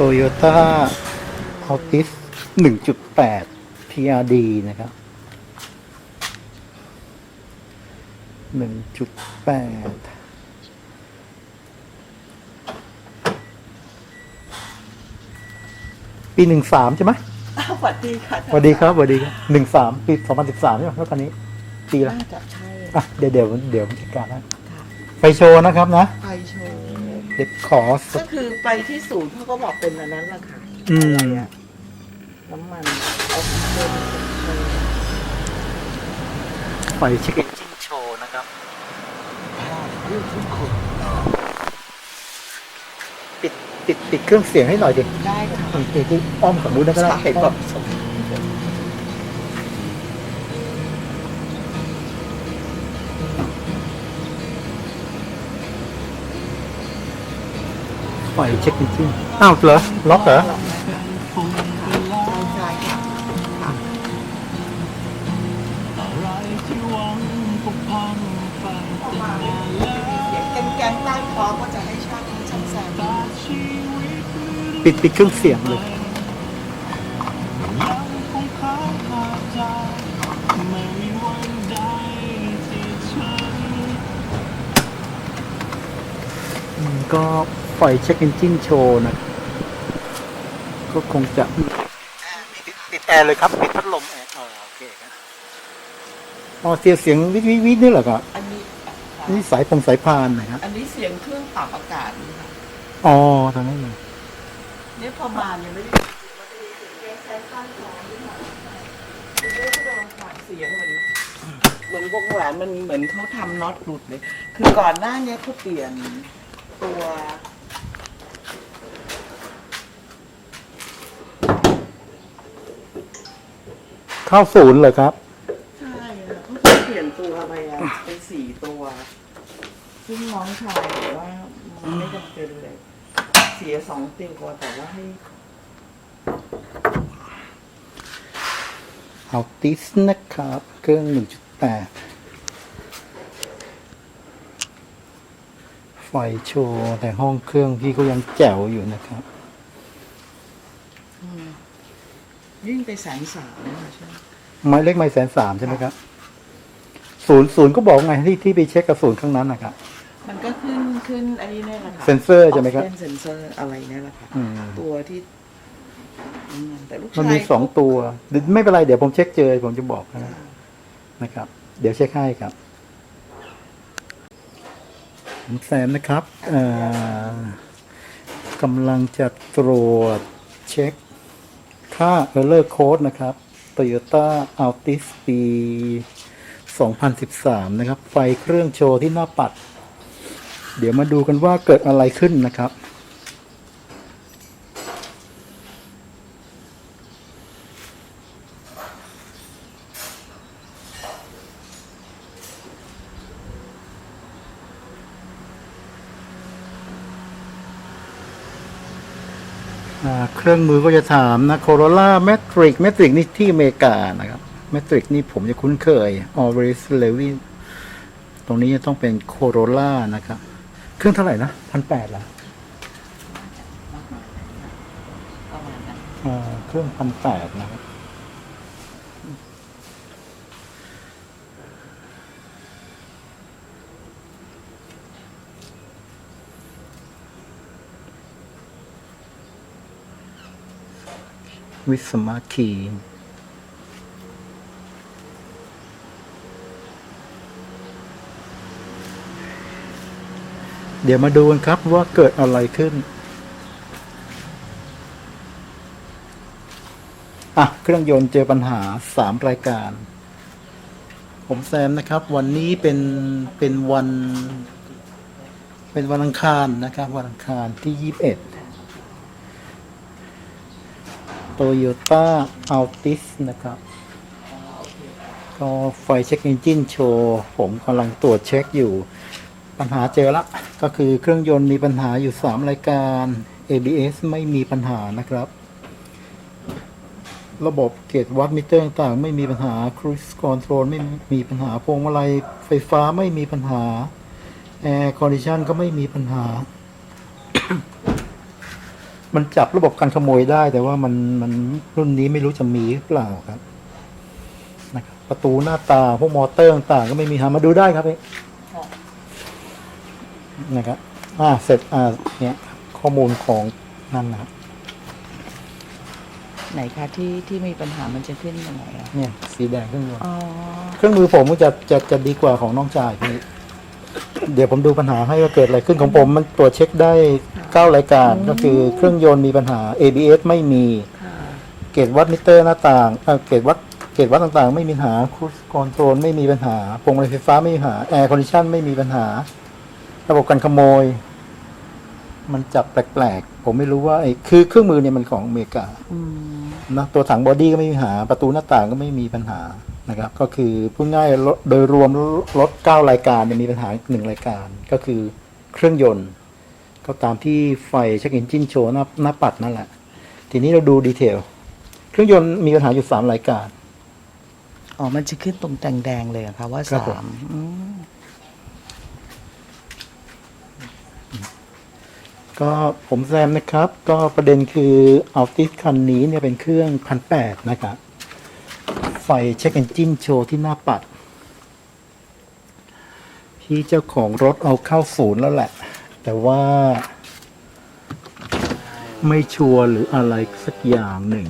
Toyota Altis 1.8 PRD นะครับ 1.8ปีหนึ่งสามใช่ไหมอ้าวสวัสดีค่ะสวัสดีครับสวัสดีครับหนึ่งสามปีสองพันสิบสามใช่ไหมรถคันนี้ ปีละน่าจะใช่อะเดี๋ยวเดี๋ยวเดี๋ยวผมจัดการให้ค่ะไปโชว์นะครับนะ ไปโชว์ เดี๋ยวขอส ก็คือไปที่ศูนย์เขาก็บอกเป็นอันนั้นแหละค่ะอืมอะไรอะน้ำมันออกซิเจนไฟเช็คเอนจินโชว์นะครับ ปิดปิดปิดเครื่องเสียงให้หน่อยดิได้ค่ะปิดปิดที่อ้อมกับบูธนะก็ได้ใช่แบบ ไฟเช็คเอนจินอ้าวเหรอล็อกเหรอใช่ค่ะเสียงแกงๆใต้คอก็จะให้ช่างช่างแซมปิดปิดเครื่องเสียงเลยอื มก็ไฟเช็คเอนจินโชว์นะ ก็คงจะปิดปิดแอร์เลยครับปิดพัดลมแอร์อ๋อโอเคครับอ๋อเสียงเสียงวิทวิทวิทนี่เหรอครับอันนี้นี่สายพงสายพานนะครับอันนี้เสียงเครื่องปรับอากาศนี่ค่ะอ๋อตรงนั้นเลยเนี่ยพอมาเนี่ยไม่ได้เสียงเหมือนเหมือนวงแหวนมันเหมือนเขาทำน็อตหลุดเลย คือก่อนหน้าเนี้เขาเปลี่ยนตัว ข้าศูนย์เลยครับ ใช่อะเขาจะเปลี่ยนตัวไปอะเป็นสี่ตัวซึ่งน้องชายบอกว่ามันไม่จำเป็นเลย เสียสองตัวแต่ว่าให้เอาติสนะครับ เครื่อง1.8ไฟโชว์แต่ห้องเครื่องพี่ก็ยังแจ๋วอยู่นะครับ ยิ่งไปแสนสามนะคะใช่ไหมไม้เล็กไม้แสนสามใช่ไหมครับศูนย์ศูนย์ก็บอกไงที่ที่ไปเช็คกับศูนย์ข้างนั้นนะครับ มันก็ขึ้นขึ้นอันนี้เนี่ยแหละค่ะเซ็นเซอร์ใช่ไหมครับ เซนเซอร์อะไรเนี่ยแหละค่ะอืม ตัวที่อืมแต่ลูกชายมันมีสองตัวเดี๋ยวไม่เป็นไรเดี๋ยวผมเช็คเจอผมจะบอกนะนะครับ เดี๋ยวเช็คให้ครับผมแซมนะครับเอ่อกำลังจะตรวจเช็ค ค่า Error Code นะครับ Toyota Altis ปี 2013 นะครับ ไฟเครื่องโชว์ที่หน้าปัด เดี๋ยวมาดูกันว่าเกิดอะไรขึ้นนะครับ เครื่องมือก็จะถามนะ Corolla Matrix Matrix นี่ที่อเมริกานะครับ Matrix นี่ผมจะคุ้นเคย Always Levy ตรงนี้จะต้องเป็น Corolla นะครับ เครื่องเท่าไหร่นะพันแปดละประมาณนั้นอ่าเครื่องพันแปดนะครับ วิสมาคีเดี๋ยวมาดูกันครับว่าเกิดอะไรขึ้น อะ เครื่องยนต์เจอปัญหาสามรายการ ผมแซมนะครับ วันนี้เป็นเป็นวัน เป็นวันอังคารนะครับ วันอังคารที่ยี่สิบเอ็ด โตโยต้าอัลติสนะครับ ก็ไฟเช็คเอนจินโชว์ผมกำลังตรวจเช็คอยู่ ปัญหาเจอละ ก็คือเครื่องยนต์มีปัญหาอยู่ 3 รายการ ABS ไม่มีปัญหานะครับ ระบบเกจวัดมิเตอร์ต่างๆไม่มีปัญหา Cruise Control ไม่มีปัญหาพวงมาลัยไฟฟ้าไม่มีปัญหา Air Condition ก็ไม่มีปัญหา มันจับระบบการขโมยได้ แต่ว่ามันมันรุ่นนี้ไม่รู้จะมีหรือเปล่าครับนะครับ ประตูหน้าตางพวกมอเตอร์ต่างๆก็ไม่มีหามาดูได้ครับพี่นะครับอ่าเสร็จอ่าเนี่ยข้อมูลของนั่นนะครับ ไหนคะที่ที่มีปัญหามันจะขึ้นยังไงอะเนี่ย สีแดงเครื่องยนต์อ๋อ เครื่องมือผมก็จะจะจะดีกว่าของน้องจ่ายพี่ เดี๋ยวผมดูปัญหาให้ว่าเกิดอะไรขึ้นของผมมันตรวจเช็คได้เก้ารายการก็คือเครื่องยนต์มีปัญหา ABS ไม่มี ค่ะเกจวัดมิเตอร์หน้าต่างเอ่อเกจวัดเกจวัดต่างๆ ไม่มีปัญหาคูสคอนโทรลไม่มีปัญหาพวงมาลัยไฟฟ้าไม่มีปัญหาแอร์คอนดิชันไม่มีปัญหา ระบบการขโมย มันจับแปลกๆ ผมไม่รู้ว่าไอ้คือเครื่องมือเนี่ยมันของอเมริกาอืมนะตัวถังบอดี้ก็ไม่มีปัญหา ประตูหน้าต่างก็ไม่มีปัญหา นะครับก็คือพูดง่ายรถโดยรวมรถเก้ารายการเนี่ยมีปัญหาหนึ่งรายการก็คือเครื่องยนต์ ก็ตามที่ไฟเช็คเอนจินโชว์หน้าหน้าปัดนั่นแหละ ทีนี้เราดูดีเทล เครื่องยนต์มีปัญหาอยู่สามรายการ อ๋อ มันจะขึ้นตรงแดงๆเลยเหรอะคะว่าครับผมสามอืมก็ผมแซมนะครับ ก็ประเด็นคืออัลติสคันนี้เนี่ยเป็นเครื่องพันแปดนะครับไฟ เช็คเอนจินโชว์ที่หน้าปัด พี่เจ้าของรถเอาเข้าศูนย์แล้วแหละ แต่ว่าไม่ชัวร์หรืออะไรสักอย่างหนึ่ง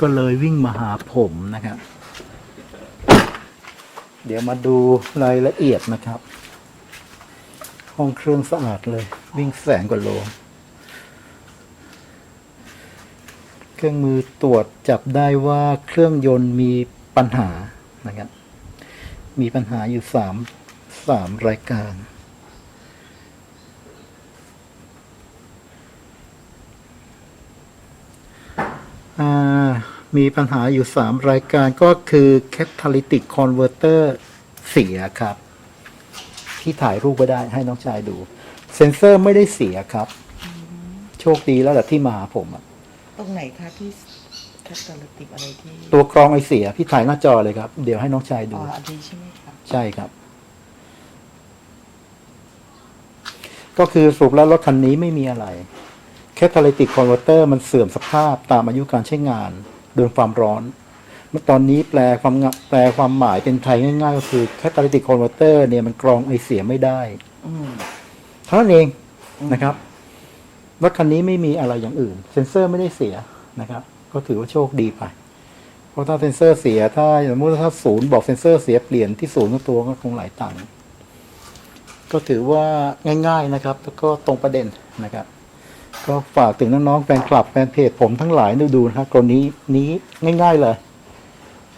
ก็เลยวิ่งมาหาผมนะครับ เดี๋ยวมาดูรายละเอียดนะครับ ห้องเครื่องสะอาดเลย วิ่งแสนกว่าโล เครื่องมือตรวจจับได้ว่าเครื่องยนต์มีปัญหานะครับ มีปัญหาอยู่สามสามรายการอ่ามีปัญหาอยู่สามรายการก็คือ catalytic converter เสียครับ ที่ถ่ายรูปไว้ได้ให้น้องชายดู เซนเซอร์ไม่ได้เสียครับ โชคดีแล้วแหละที่มาหาผมอะ ตรงไหนคะที่แคตตาลิติกอะไรที่ตัวกรองไอเสียพี่ถ่ายหน้าจอเลยครับ เดี๋ยวให้น้องชายอ๋ดูออันนี้ใช่ไหมคะใช่ครับ ก็คือสรุปแล้วรถคันนี้ไม่มีอะไร แค่ t a l y t i c converter มันเสื่อมสภาพตามอายุการใช้งานโดนความร้อน เมื่อตอนนี้แปลความงะแปลความหมายเป็นไทยง่ายๆ ก็คือ catalytic converter เนี่ยมันกรองไอเสียไม่ได้อืม เท่านั้นเองนะครับ รถคันนี้ไม่มีอะไรอย่างอื่น เซ็นเซอร์ไม่ได้เสียนะครับ ก็ถือว่าโชคดีไป เพราะถ้าเซ็นเซอร์เสียถ้าสมมติว่าถ้าศูนย์บอกเซ็นเซอร์เสียเปลี่ยนที่ศูนย์ตัวก็คงหลายตังค์ก็ถือว่าง่าย ๆนะครับ แล้วก็ตรงประเด็นนะครับ ก็ฝากถึงน้องๆแฟนคลับแฟนเพจผมทั้งหลายดูดูนะครับกรณีนี้ง่าย ๆเลย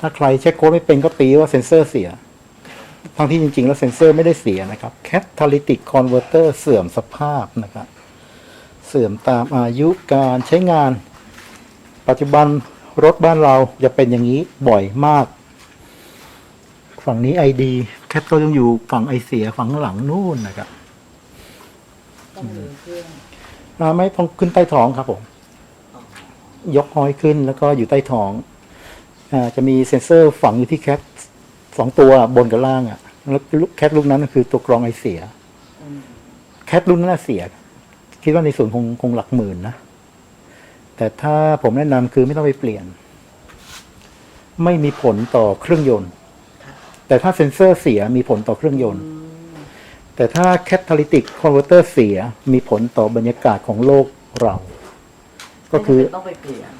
ถ้าใครเช็คโค้ดไม่เป็นก็ตีว่าเซ็นเซอร์เสียทั้งที่จริงๆ แล้วเซ็นเซอร์ไม่ได้เสียนะครับ catalytic converter เสื่อมสภาพนะครับ สื่อมตามอายุการใช้งาน ปัจจุบันรถบ้านเราจะเป็นอย่างนี้บ่อยมาก ฝั่งนี้ ID แคทก็ยังอยู่ฝั่งไอเสียฝั่งหลังนู่นนะครับต้องมีเครื่องอ่าไม่ต้องขึ้นใต้ท้องครับผม ยกห้อยขึ้นแล้วก็อยู่ใต้ท้องอ่าจะมีเซ็นเซอร์ฝังอยู่ที่แคทสองตัวบนกับล่างอะ แล้วแคทลูกนั้นก็คือตัวกรองไอเสีย อืม แคทรุ่นนั้นนะเสีย คิดว่าในส่วนคงคงหลักหมื่นนะ แต่ถ้าผมแนะนำคือไม่ต้องไปเปลี่ยน ไม่มีผลต่อเครื่องยนต์ แต่ถ้าเซ็นเซอร์เสียมีผลต่อเครื่องยนต์ แต่ถ้าแคตาลิติกคอนเวอร์เตอร์เสียมีผลต่อบรรยากาศของโลกเรา ก็คือไม่จำเป็นต้องไปเปลี่ยน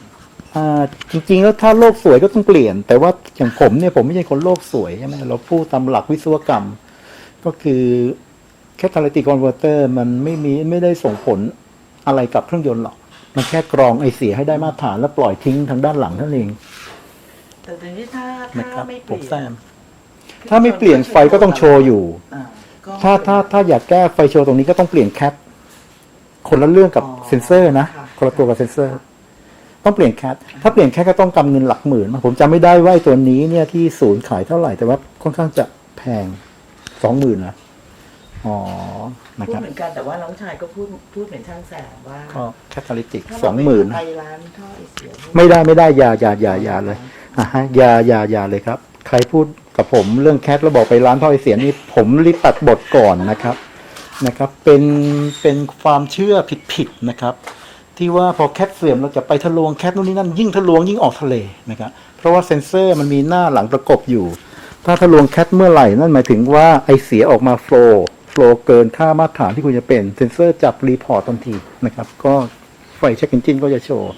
อ่าจริงๆแล้วถ้าโลกสวยก็ต้องเปลี่ยน แต่ว่าอย่างผมเนี่ยผมไม่ใช่คนโลกสวยใช่ไหมเราพูดตามหลักวิศวกรรม ก็คือ catalytic converter มันไม่มีไม่ได้ส่งผลอะไรกับเครื่องยนต์หรอก มันแค่กรองไอเสียให้ได้มาตรฐานแล้วปล่อยทิ้งทางด้านหลังเท่านั้นเองแต่ทีนี้ถ้านะคถ้ารับไม่เปผมลี่ยนแซมถ้าไม่เปลี่ยนไฟก็ต้องโชว์อยู่ อ่าก็ถ้าถ้าถ้าอยากแก้ไฟโชว์ตรงนี้ก็ต้องเปลี่ยนแคทคนละเรื่องกับอ๋อเซนเซอร์นะค่ะคนละตัวกับเซนเซอร์ ต้องเปลี่ยนแคทถ้าเปลี่ยนแคทก็ต้องกำเงินหลักหมื่นมาผมจำไม่ได้ว่าไอ้ตัวนี้เนี่ยที่ศูนย์ขายเท่าไหร่แต่ว่าค่อนข้างจะแพงสองหมื่นนะ อ๋อนะพูคดรับเหมือนกันแต่ว่าน้องชายก็พูดพูดเหมือนช่างแสบว่าก็แคตาลิติกถ้าสเราองหมื่นไปร้านท่อไอเสียพวกไม่ได้ไม่ได้อย่าอย่าอย่าอย่าเลยอะฮะอย่าอย่าอย่าเลยครับ ใครพูดกับผมเรื่องแคทแล้วบอกไปร้านท่อไอเสียนี่ผมรีบตัดบทก่อนนะครับนะครับ เป็นเป็นความเชื่อผิดๆนะครับ ที่ว่าพอแคทเสื่อมเราจะไปทะลวงแคทนู่นนี่นั่นยิ่งทะลวงยิ่งออกทะเลนะครับเพราะว่าเซ็นเซอร์มันมีหน้าหลังประกบอยู่ ถ้าทะลวงแคทเมื่อไหร่นั่นหมายถึงว่าไอเสียออกมาโฟล์ โฟล์เกินค่ามาตรฐานที่ควรจะเป็น เซ็นเซอร์จับรีพอร์ตทันทีนะครับ ก็ไฟเช็คเอนจินก็จะโชว์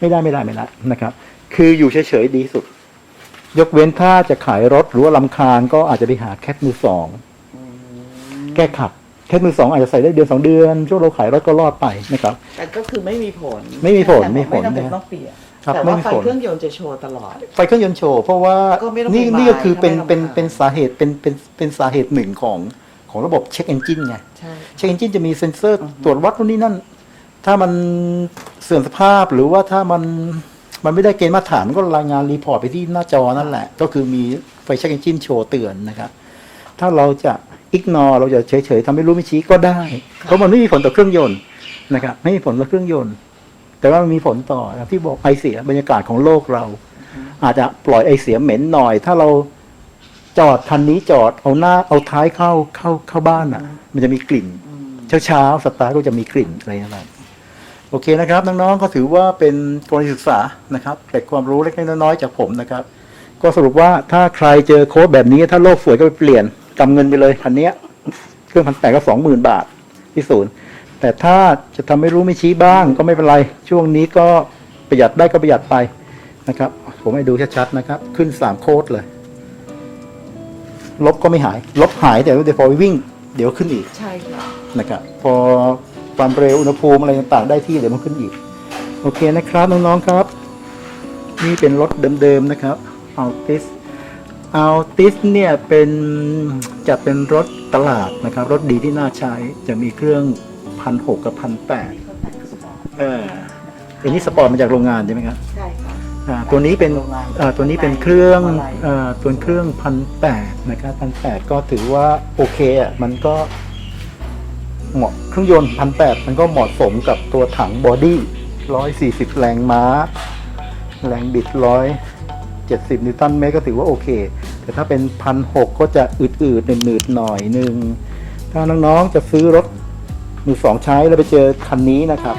ไม่ได้ไม่ได้ไม่ได้นะครับ คืออยู่เฉยๆดีที่สุด ยกเว้นถ้าจะขายรถหรือว่าลำคาญก็อาจจะไปหาแคทมือสองแก้ขัดแคทมือสองอาจจะใส่ได้เดือนสองเดือน ช่วงเราขายรถก็รอดไปนะครับ แต่ก็คือไม่มีผลไม่มีผลแต่ไม่มีผลไม่จำเป็นนะต้องเปลี่ยนครับแต่ไม่ว่ามีไฟผล เครื่องยนต์จะโชว์ตลอด ไฟเครื่องยนต์โชว์เพราะว่าก็ไม่ต้องนี่ไปนี่ก็คือเป็นถ้าไม่เป็นรำคาญเป็นสาเหตุเป็นเป็นเป็นสาเหตุหนึ่งของ ของระบบเช็คเอนจินไงใช่เช็คเอนจินจะมีเซ็นเซอร์ตรวจวัดนู่นนี่นั่น ถ้ามันเสื่อมสภาพหรือว่าถ้ามันมันไม่ได้เกณฑ์มาตรฐานก็รายงานรีพอร์ตไปที่หน้าจอนั่นแหละ ก็คือมีไฟเช็คเอนจินโชว์เตือนนะครับ ถ้าเราจะอิกนอเราจะเฉยๆทำไม่รู้ไม่ชี้ก็ได้ เพราะมันไม่มีผลต่อเครื่องยนต์นะครับไม่มีผลต่อเครื่องยนต์ แต่ว่ามันมีผลต่ออย่างที่บอกไอเสียบรรยากาศของโลกเรา อาจจะปล่อยไอเสียเหม็นหน่อย ถ้าเรา จอดคันนี้จอดเอาหน้าเอาท้ายเข้าเข้าเข้าบ้านอะ มันจะมีกลิ่นอืมเช้าเช้าๆสตาร์ทก็จะมีกลิ่นอะไรอะไรโอเคนะครับน้องๆก็ถือว่าเป็นกรณีศึกษานะครับเกร็ดความรู้เล็กๆน้อยๆจากผมนะครับ ก็สรุปว่าถ้าใครเจอโค้ดแบบนี้ ถ้าโลกสวยก็ไปเปลี่ยนกำเงินไปเลยคันเนี้ยเครื่องพันแปดก็สองหมื่นบาทที่ศูนย์แต่ถ้าจะทำไม่รู้ไม่ชี้บ้างก็ไม่เป็นไร ช่วงนี้ก็ประหยัดได้ก็ประหยัดไปนะครับ ผมให้ดูชัดๆนะครับ ขึ้นสามโค้ดเลย ลบก็ไม่หาย ลบหายแต่เดี๋ยวพอวิ่ง เดี๋ยวขึ้นอีกใช่ค่ะนะครับพอความเร็วอุณหภูมิอะไรต่างๆได้ที่เดี๋ยวมันขึ้นอีก โอเคนะครับน้องๆครับ นี่เป็นรถเดิมๆนะครับ Altis Altis เนี่ยเป็นจะเป็นรถตลาดนะครับ รถดีที่น่าใช้จะมีเครื่องพันหกกับพันแปดนี่เขาแต่งสปอร์ตเอออันนี้สปอร์ตมาจากโรงงานใช่ไหมครับใช่ค่ะอ่า ตัวนี้เป็นตัวนี้เป็นเครื่องตัวเครื่องพันแปดนะครับพันแปดก็ถือว่าโอเคอะมันก็เหมาะเครื่องยนต์พันแปดมันก็เหมาะสมกับตัวถังบอดี้ร้อยสี่สิบแรงม้า แรงบิดร้อยเจ็ดสิบนิวตันเมตรก็ถือว่าโอเค แต่ถ้าเป็นพันหกก็จะอืดๆหนืดๆหน่อยนึง ถ้าน้องๆจะซื้อรถมือสองใช้แล้วไปเจอคันนี้นะครับ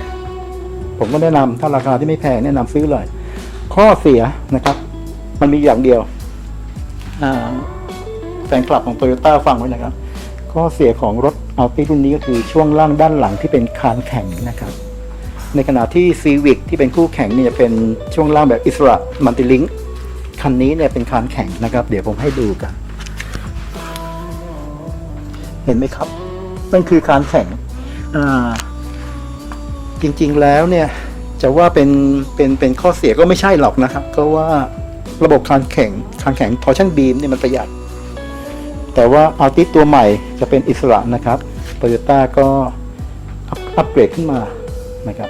ผมก็แนะนำถ้าราคาที่ไม่แพงแนะนำซื้อเลย ข้อเสียนะครับ มันมีอย่างเดียวแฟนคลับของโตโยต้าฟังไว้นะครับ ข้อเสียของรถอัลติรุ่นนี้ก็คือช่วงล่างด้านหลังที่เป็นคานแข็งนะครับ ในขณะที่ Civic ที่เป็นคู่แข่งเนี่ยจะเป็นช่วงล่างแบบอิสระมัลติลิงคันนี้เนี่ยเป็นคานแข็งนะครับ เดี๋ยวผมให้ดูกัน เห็นไหมครับนั่นคือคานแข็งจริงๆแล้วเนี่ย จะว่าเป็นเป็นเป็นข้อเสียก็ไม่ใช่หรอกนะครับก็ว่าระบบคานแข็งคานแข็งพอชั่นบีมเนี่ยมันประหยัด แต่ว่าอัลติตัวใหม่จะเป็นอิสระนะครับโตโยต้าก็อัพอัปเกรดขึ้นมานะครับ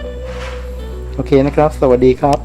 โอเคนะครับ สวัสดีครับ